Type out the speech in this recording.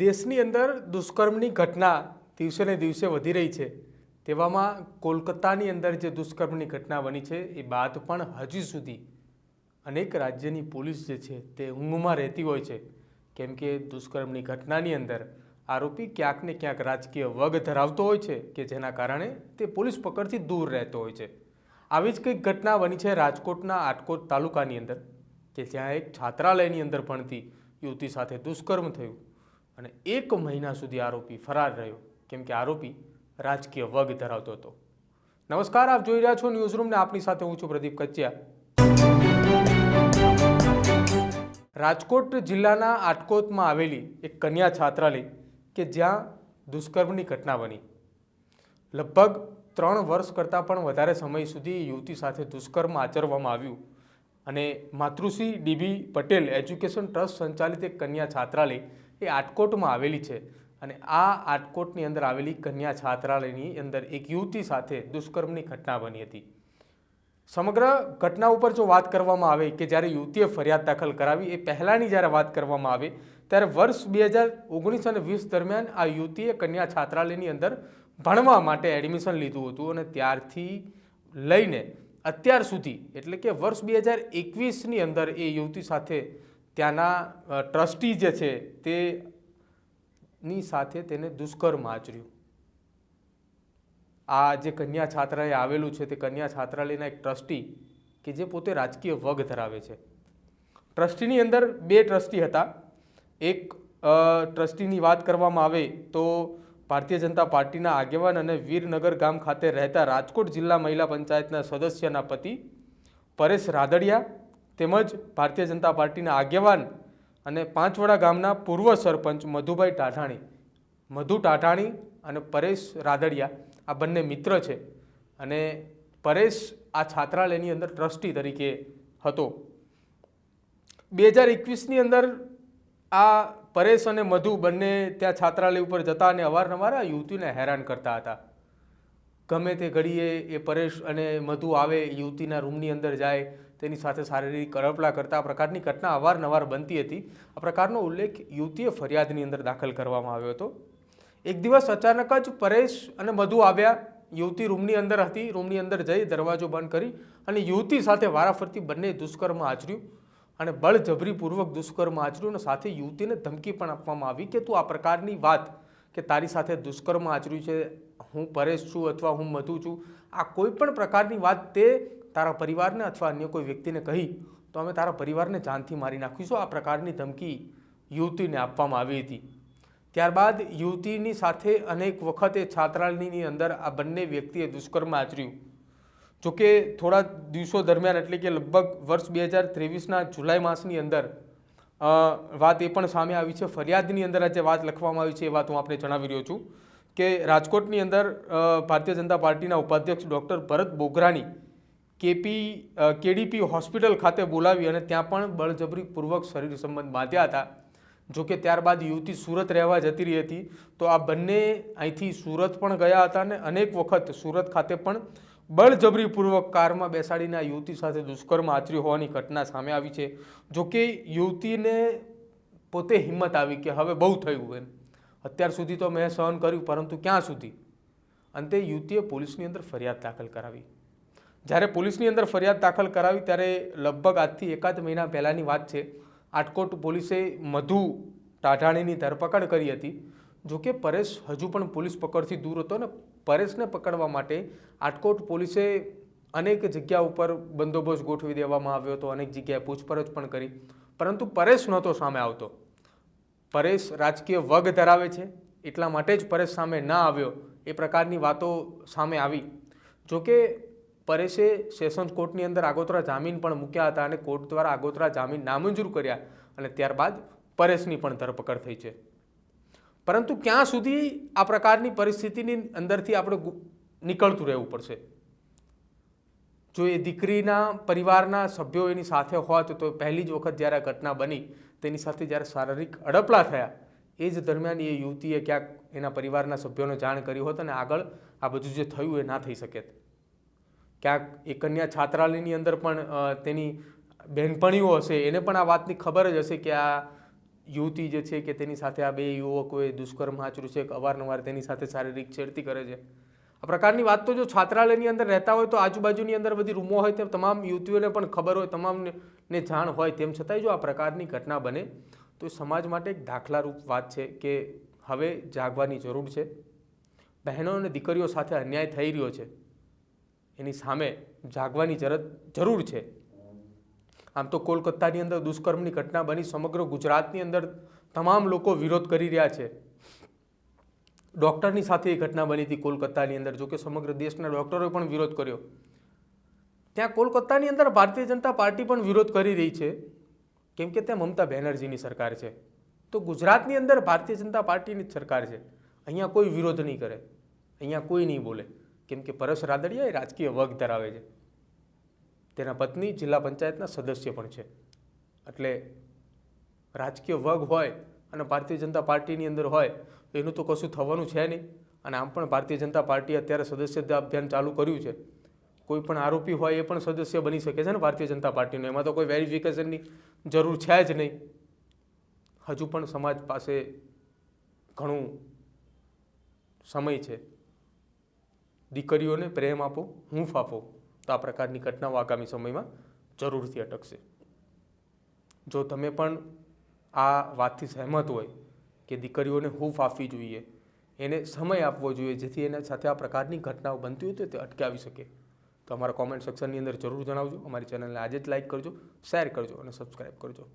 દેશની અંદર દુષ્કર્મની ઘટના દિવસે ને દિવસે વધી રહી છે. તેવામાં કોલકાતાની અંદર જે દુષ્કર્મની ઘટના બની છે, એ બાદ પણ હજી સુધી અનેક રાજ્યની પોલીસ જે છે, તે ઊંઘમાં રહેતી હોય છે. કેમ કે દુષ્કર્મની ઘટનાની અંદર આરોપી ક્યાંક ને ક્યાંક રાજકીય વગ ધરાવતો હોય છે કે જેના કારણે તે પોલીસ પકડથી દૂર રહેતો હોય છે. આવી જ કંઈક ઘટના બની છે રાજકોટના આટકોટ તાલુકાની અંદર, કે જ્યાં એક છાત્રાલયની અંદર ભણતી યુવતી સાથે દુષ્કર્મ થયું. અને એક મહિના સુધી આરોપી ફરાર રહ્યો, કેમ કે આરોપી રાજકીય વગ ધરાવતો હતો. નમસ્કાર, આપ જોઈ રહ્યા છો ન્યૂઝરૂમને. આપની સાથે હું છું પ્રદીપ કચ્યા રાજકોટ જિલ્લાના આટકોતમાં આવેલી એક કન્યા છાત્રાલય કે જ્યાં દુષ્કર્મની ઘટના બની. લગભગ ત્રણ વર્ષ કરતાં પણ વધારે સમય સુધી યુવતી સાથે દુષ્કર્મ આચરવામાં આવ્યું અને Matrushri DB Patel education trust સંચાલિત એક કન્યા છાત્રાલય એ આટકોટમાં આવેલી છે. અને આ આટકોટની અંદર આવેલી કન્યા છાત્રાલયની અંદર એક યુવતી સાથે દુષ્કર્મની ઘટના બની હતી. સમગ્ર ઘટના ઉપર જો વાત કરવામાં આવે કે જ્યારે યુવતીએ ફરિયાદ દાખલ કરાવી, એ પહેલાંની જ્યારે વાત કરવામાં આવે, ત્યારે વર્ષ બે હજાર ઓગણીસ અને વીસ દરમિયાન આ યુવતીએ કન્યા છાત્રાલયની અંદર ભણવા માટે એડમિશન લીધું હતું અને ત્યારથી લઈને અત્યાર સુધી, એટલે કે વર્ષ બે હજાર એકવીસની અંદર એ યુવતી સાથે ત્યાંના ટ્રસ્ટી જે છે તે ની સાથે તેને દુષ્કર્મ આચર્યું. આ જે કન્યા છાત્રાલય આવેલું છે, તે કન્યા છાત્રાલયના એક ટ્રસ્ટી કે જે પોતે રાજકીય વગ ધરાવે છે. ટ્રસ્ટીની અંદર બે ટ્રસ્ટી હતા. એક ટ્રસ્ટીની વાત કરવામાં આવે તો ભારતીય જનતા પાર્ટીના આગેવાન અને વીરનગર ગામ ખાતે રહેતા રાજકોટ જિલ્લા મહિલા પંચાયતના સદસ્યના પતિ પરેશ રાદડિયા તેમજ ભારતીય જનતા પાર્ટીના આગેવાન અને પાંચવડા ગામના પૂર્વ સરપંચ મધુભાઈ ટાઢાણી, મધુ ટાઢાણી અને પરેશ રાદડિયા, આ બંને મિત્ર છે અને પરેશ આ છાત્રાલયની અંદર ટ્રસ્ટી તરીકે હતો. બે હજાર એકવીસની અંદર આ પરેશ અને મધુ બંને ત્યાં છાત્રાલય ઉપર જતા અને અવારનવાર આ યુવતીને હેરાન કરતા હતા. ગમે તે ઘડીએ એ પરેશ અને મધુ આવે, યુવતીના રૂમની અંદર જાય, તેની સાથે શારીરિક કરપલા કરતા આ પ્રકારની ઘટના અવારનવાર બનતી હતી. આ પ્રકારનો ઉલ્લેખ યુવતીએ ફરિયાદની અંદર દાખલ કરવામાં આવ્યો હતો. એક દિવસ અચાનક જ પરેશ અને મધુ આવ્યા. યુવતી રૂમની અંદર હતી, રૂમની અંદર જઈ દરવાજો બંધ કરી અને યુવતી સાથે વારાફરતી બંને દુષ્કર્મ આચર્યું અને બળજબરીપૂર્વક દુષ્કર્મ આચર્યું અને સાથે યુવતીને ધમકી પણ આપવામાં આવી કે તું આ પ્રકારની વાત કે તારી સાથે દુષ્કર્મ આચર્યું છે હું પરેશ છું અથવા હું મધુ છું, આ કોઈ પણ પ્રકારની વાત તે તારા પરિવારને અથવા અન્ય કોઈ વ્યક્તિને કહી, તો અમે તારા પરિવારને જાનથી મારી નાખીશું. આ પ્રકારની ધમકી યુવતીને આપવામાં આવી હતી. ત્યારબાદ યુવતીની સાથે અનેક વખત છાત્રાલયની અંદર આ બંને વ્યક્તિએ દુષ્કર્મ આચર્યું. જોકે થોડા દિવસો દરમિયાન, એટલે કે લગભગ વર્ષ બે હજાર ત્રેવીસના જુલાઈ માસની અંદર વાત એ પણ સામે આવી છે. ફરિયાદની અંદર આ જે વાત લખવામાં આવી છે એ વાત હું આપને જણાવી રહ્યો છું. કે રાજકોટની અંદર ભારતીય જનતા પાર્ટીના ઉપાધ્યક્ષ ડૉક્ટર ભરત બોગરાની કેપી કેડીપી હોસ્પિટલ ખાતે બોલાવી અને ત્યાં પણ બળજબરીપૂર્વક શરીર સંબંધ બાંધ્યા હતા. જોકે ત્યારબાદ યુવતી સુરત રહેવા જતી રહી હતી. તો આ બંને અહીંથી સુરત પણ ગયા હતા અને અનેક વખત સુરત ખાતે પણ બળજબરીપૂર્વક કારમાં બેસાડીને આ યુવતી સાથે દુષ્કર્મ આચર્યું હોવાની ઘટના સામે આવી છે. જોકે યુવતીને પોતે હિંમત આવી કે હવે બહુ થયું એમ. અત્યાર સુધી તો મેં સહન કર્યું, પરંતુ ક્યાં સુધી? અંતે યુવતીએ પોલીસની અંદર ફરિયાદ દાખલ કરાવી. જ્યારે પોલીસની અંદર ફરિયાદ દાખલ કરાવી, ત્યારે લગભગ આજથી એકાદ મહિના પહેલાંની વાત છે. આટકોટ પોલીસે મધુ ટાઢાણીની ધરપકડ કરી હતી. જોકે પરેશ હજુ પણ પોલીસ પકડથી દૂર હતો ને પરેશને પકડવા માટે આટકોટ પોલીસે અનેક જગ્યા ઉપર બંદોબસ્ત ગોઠવી દેવામાં આવ્યો હતો, અનેક જગ્યાએ પૂછપરછ પણ કરી. પરંતુ પરેશ નહોતો સામે આવતો. પરેશ રાજકીય વગ ધરાવે છે, એટલા માટે જ પરેશ સામે ના આવ્યો, એ પ્રકારની વાતો સામે આવી. જોકે પરેશે સેશન્સ કોર્ટની અંદર આગોતરા જામીન પણ મૂક્યા હતા અને કોર્ટ દ્વારા આગોતરા જામીન નામંજૂર કર્યા અને ત્યારબાદ પરેશની પણ ધરપકડ થઈ છે. પરંતુ ક્યાં સુધી આ પ્રકારની પરિસ્થિતિની અંદરથી આપણે નીકળતું રહેવું પડશે? જો એ દીકરીના પરિવારના સભ્યો એની સાથે હોત તો પહેલી જ વખત જ્યારે આ ઘટના બની તેની સાથે જ્યારે શારીરિક અડપલા થયા, એ જ દરમિયાન એ યુવતીએ ક્યાંક એના પરિવારના સભ્યોને જાણ કરી હોત અને આગળ આ બધું જે થયું એ ના થઈ શકે. ક્યાંક એ કન્યા છાત્રાલયની અંદર પણ તેની બહેનપણીઓ હશે, એને પણ આ વાતની ખબર જ હશે કે આ યુવતી જે છે કે તેની સાથે આ બે યુવકોએ દુષ્કર્મ આચર્યું છે અવારનવાર તેની સાથે શારીરિક છેડતી કરે છે. આ પ્રકારની વાત તો જો છાત્રાલયની અંદર રહેતા હોય તો આજુબાજુની અંદર બધી રૂમો હોય તેમ તમામ યુવતીઓને પણ ખબર હોય, તમામને જાણ હોય તેમ છતાંય જો આ પ્રકારની ઘટના બને, તો સમાજ માટે એક દાખલારૂપ વાત છે કે હવે જાગવાની જરૂર છે. બહેનો અને દીકરીઓ સાથે અન્યાય થઈ રહ્યો છે. એની સામે જાગવાની જરૂર જરૂર છે. આમ તો કોલકાતાની અંદર દુષ્કર્મની ઘટના બની, સમગ્ર ગુજરાતની અંદર તમામ લોકો વિરોધ કરી રહ્યા છે. ડૉક્ટરની સાથે એ ઘટના બની હતી કોલકાતાની અંદર. જો સમગ્ર દેશના ડૉક્ટરોએ પણ વિરોધ કર્યો. ત્યાં કોલકાતાની અંદર ભારતીય જનતા પાર્ટી પણ વિરોધ કરી રહી છે. કેમ કે ત્યાં મમતા બેનર્જીની સરકાર છે. તો ગુજરાતની અંદર ભારતીય જનતા પાર્ટીની જ સરકાર છે. અહીંયા કોઈ વિરોધ નહીં કરે. અહીંયા કોઈ નહીં બોલે. કેમ કે પરેશ રાદડિયા એ રાજકીય વગ ધરાવે છે. તેના પત્ની જિલ્લા પંચાયતના સદસ્ય પણ છે. એટલે રાજકીય વગ હોય અને ભારતીય જનતા પાર્ટીની અંદર હોય એનું તો કશું થવાનું છે નહીં. અને આમ પણ ભારતીય જનતા પાર્ટી અત્યારે સદસ્યતા અભિયાન ચાલુ કર્યું છે. કોઈ પણ આરોપી હોય એ પણ સદસ્ય બની શકે છે ને ભારતીય જનતા પાર્ટીનું. એમાં તો કોઈ વેરિફિકેશનની જરૂર છે જ નહીં. હજુ પણ સમાજ પાસે ઘણું સમય છે. દીકરીઓને પ્રેમ આપો, હૂંફ આપો, તો આ પ્રકારની ઘટનાઓ આગામી સમયમાં જરૂરથી અટકશે. જો તમે પણ આ વાતથી સહેમત હોય કે દીકરીઓને હૂફ આપવી જોઈએ. એને સમય આપવો જોઈએ, જેથી એના સાથે આ પ્રકારની ઘટનાઓ બનતી હોય તો તે અટકાવી શકે. તો અમારા કોમેન્ટ સેક્શનની અંદર જરૂર જણાવજો. અમારી ચેનલને આજે જ લાઈક કરજો શેર કરજો અને સબસ્ક્રાઈબ કરજો.